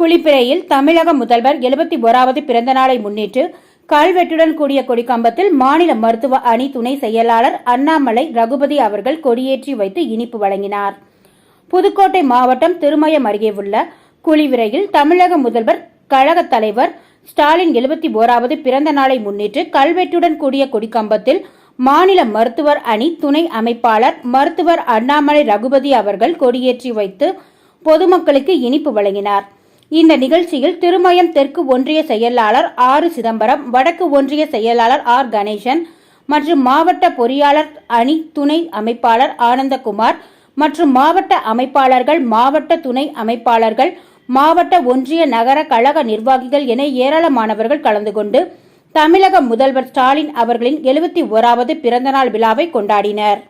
குளிப்பிறையில் தமிழக முதல்வர் எழுபத்தி ஓராவது பிறந்த நாளை முன்னிட்டு கல்வெட்டுடன் கூடிய கொடிக்கம்பத்தில் மாநில மருத்துவ அணி துணை செயலாளர் அண்ணாமலை ரகுபதி அவர்கள் கொடியேற்றி வைத்து இனிப்பு வழங்கினார். புதுக்கோட்டை மாவட்டம் திருமயம் அருகே உள்ள குளிவிரையில் தமிழக முதல்வர் கழகத் தலைவர் ஸ்டாலின் எழுபத்தி ஓராவது பிறந்த நாளை முன்னிட்டு கல்வெட்டுடன் கூடிய கொடிக்கம்பத்தில் மாநில மருத்துவர் அணி துணை அமைப்பாளர் மருத்துவர் அண்ணாமலை ரகுபதி அவர்கள் கொடியேற்றி வைத்து பொதுமக்களுக்கு இனிப்பு வழங்கினார். இந்த நிகழ்ச்சியில் திருமயம் தெற்கு ஒன்றிய செயலாளர் ஆறு சிதம்பரம் வடக்கு ஒன்றிய செயலாளர் ஆர் கணேசன் மற்றும் மாவட்ட பொறியாளர் அணி துணை அமைப்பாளர் ஆனந்தகுமார் மற்றும் மாவட்ட அமைப்பாளர்கள் மாவட்ட துணை அமைப்பாளர்கள் மாவட்ட ஒன்றிய நகர கழக நிர்வாகிகள் என ஏராளமானவர்கள் கலந்து கொண்டு தமிழக முதல்வர் ஸ்டாலின் அவர்களின் எழுபத்தி ஓராவது பிறந்தநாள் விழாவை கொண்டாடினர்.